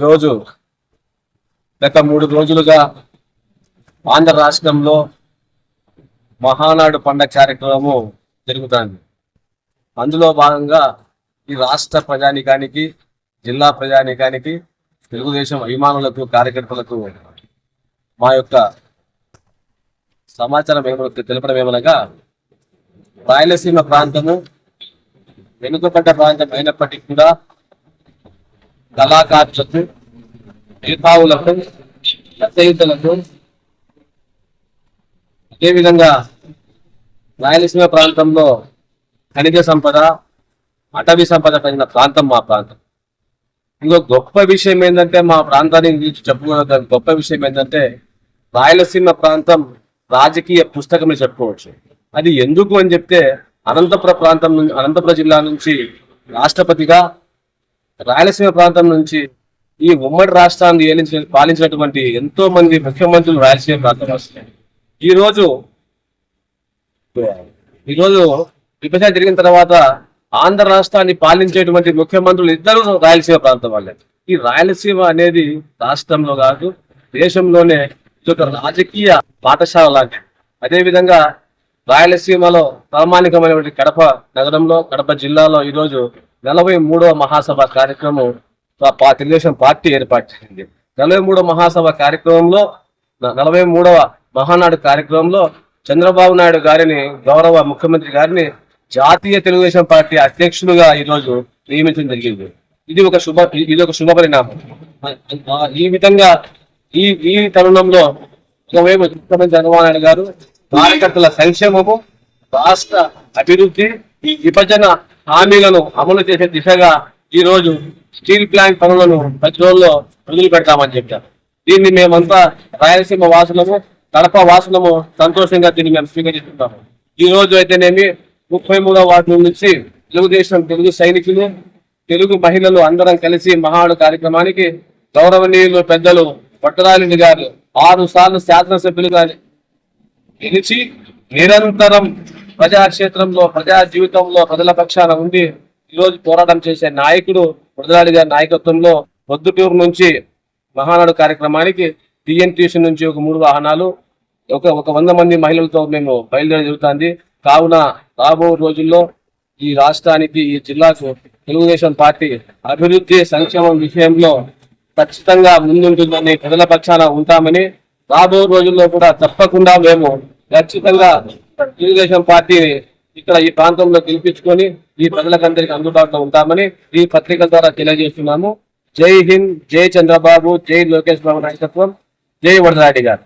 ఈరోజు గత మూడు రోజులుగా ఆంధ్ర రాష్ట్రంలో మహానాడు పండగ కార్యక్రమము జరుగుతుంది. అందులో భాగంగా ఈ రాష్ట్ర ప్రజానికానికి జిల్లా ప్రజానికానికి తెలుగుదేశం అభిమానులకు కార్యకర్తలకు మా యొక్క సమాచారం ఏమో తెలపడం ఏమనగా రాయలసీమ ప్రాంతము వెనుకబడ్డ ప్రాంతం అయినప్పటికీ కూడా కళాకారులకు మేధావులకు రచయితలకు అదేవిధంగా రాయలసీమ ప్రాంతంలో ఖనిజ సంపద అటవీ సంపద కలిగిన ప్రాంతం మా ప్రాంతం. ఇంకో గొప్ప విషయం ఏంటంటే మా ప్రాంతాన్ని గురించి చెప్పుకోవడం గొప్ప విషయం ఏంటంటే రాయలసీమ ప్రాంతం రాజకీయ పుస్తకం చెప్పుకోవచ్చు. అది ఎందుకు అని చెప్తే అనంతపుర ప్రాంతం నుంచి అనంతపురం జిల్లా నుంచి రాష్ట్రపతిగా రాయలసీమ ప్రాంతం నుంచి ఈ ఉమ్మడి రాష్ట్రాన్ని ఏలించిన పాలించినటువంటి ఎంతో మంది ముఖ్యమంత్రులు రాయలసీమ ప్రాంతం వస్తున్నాయి. ఈ రోజు ఈ రోజు విభజన జరిగిన తర్వాత ఆంధ్ర రాష్ట్రాన్ని పాలించేటువంటి ముఖ్యమంత్రులు ఇద్దరు రాయలసీమ ప్రాంతం వాళ్ళే. ఈ రాయలసీమ అనేది రాష్ట్రంలో కాదు దేశంలోనే ఒక రాజకీయ పాఠశాల లాంటిది. అదేవిధంగా రాయలసీమలో ప్రామాణికమైనటువంటి కడప నగరంలో కడప జిల్లాలో ఈరోజు నలభై మూడవ మహాసభ కార్యక్రమం తెలుగుదేశం పార్టీ ఏర్పాటు చేసింది. నలభై మూడవ మహాసభ కార్యక్రమంలో నలభై మూడవ మహానాడు కార్యక్రమంలో చంద్రబాబు నాయుడు గారిని గౌరవ ముఖ్యమంత్రి గారిని జాతీయ తెలుగుదేశం పార్టీ అధ్యక్షులుగా ఈరోజు నియమించడం జరిగింది. ఇది ఒక శుభ ఇది ఒక శుభ పరిణామం. ఈ విధంగా ఈ ఈ తరుణంలో ఒకవైపు ముఖ్యమంత్రి చంద్రబాబు నాయుడు గారు కార్యకర్తల సంక్షేమము రాష్ట్ర అభివృద్ధి ఈ విభజన హామీలను అమలు చేసే దిశగా ఈ రోజు స్టీల్ ప్లాంట్ పనులను ప్రతి రోజుల్లో మొదలు పెడతామని చెప్పారు. దీన్ని మేమంతా రాయలసీమ వాసులము కడప వాసులము సంతోషంగా దీన్ని మేము స్వీకరిస్తున్నాము. ఈ రోజు అయితేనేమి ముప్పై మూడవ వార్డు నుంచి తెలుగుదేశం తెలుగు సైనికులు తెలుగు మహిళలు అందరం కలిసి మహాడు కార్యక్రమానికి గౌరవనీయులు పెద్దలు పట్టరాలిని గారు ఆరు సార్లు శాసనసభ్యులుగా గెలిచి నిరంతరం ప్రజాక్షేత్రంలో ప్రజా జీవితంలో ప్రజల పక్షాన ఉండి ఈరోజు పోరాటం చేసే నాయకుడు వరదలాడి గారి నాయకత్వంలో పొద్దుటూరు నుంచి మహానాడు కార్యక్రమానికి టీఎన్టీసీ నుంచి ఒక మూడు వాహనాలు ఒక ఒక వంద మంది మహిళలతో మేము బయలుదేరి జరుగుతుంది. కావున రాబో రోజుల్లో ఈ రాష్ట్రానికి ఈ జిల్లాకు తెలుగుదేశం పార్టీ అభివృద్ధి సంక్షేమం విషయంలో ఖచ్చితంగా ముందుంటుందని ప్రజల పక్షాన ఉంటామని రాబో రోజుల్లో కూడా తప్పకుండా మేము ఖచ్చితంగా తెలుగుదేశం పార్టీని ఇక్కడ ఈ ప్రాంతంలో గెలిపించుకొని ఈ ప్రజలకందరికీ అందుబాటులో ఉంటామని ఈ పత్రికల ద్వారా తెలియజేస్తున్నాము. జై హింద్ జై చంద్రబాబు జై లోకేష్ బాబు నాయకత్వం జై వరదరాడి గారు.